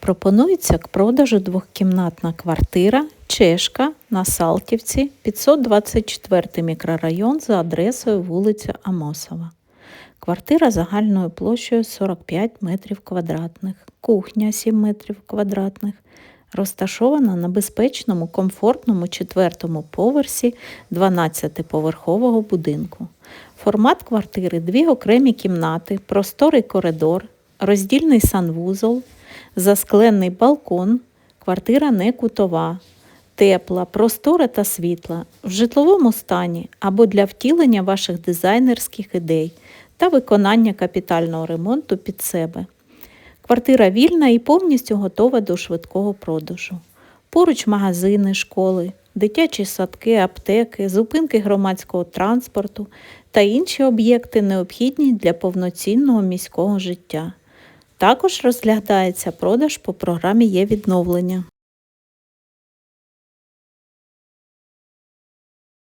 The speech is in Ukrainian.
Пропонується к продажу двохкімнатна квартира Чешка на Салтівці, 524 мікрорайон за адресою вулиця Амосова. Квартира загальною площею 45 метрів квадратних, кухня 7 метрів квадратних, розташована на безпечному, комфортному четвертому поверсі 12-поверхового будинку. Формат квартири дві окремі кімнати, просторий коридор, роздільний санвузол, засклений балкон, квартира не кутова, тепла, простора та світла, в житловому стані або для втілення ваших дизайнерських ідей та виконання капітального ремонту під себе. Квартира вільна і повністю готова до швидкого продажу. Поруч магазини, школи, дитячі садки, аптеки, зупинки громадського транспорту та інші об'єкти, необхідні для повноцінного міського життя. Також розглядається продаж по програмі є відновлення.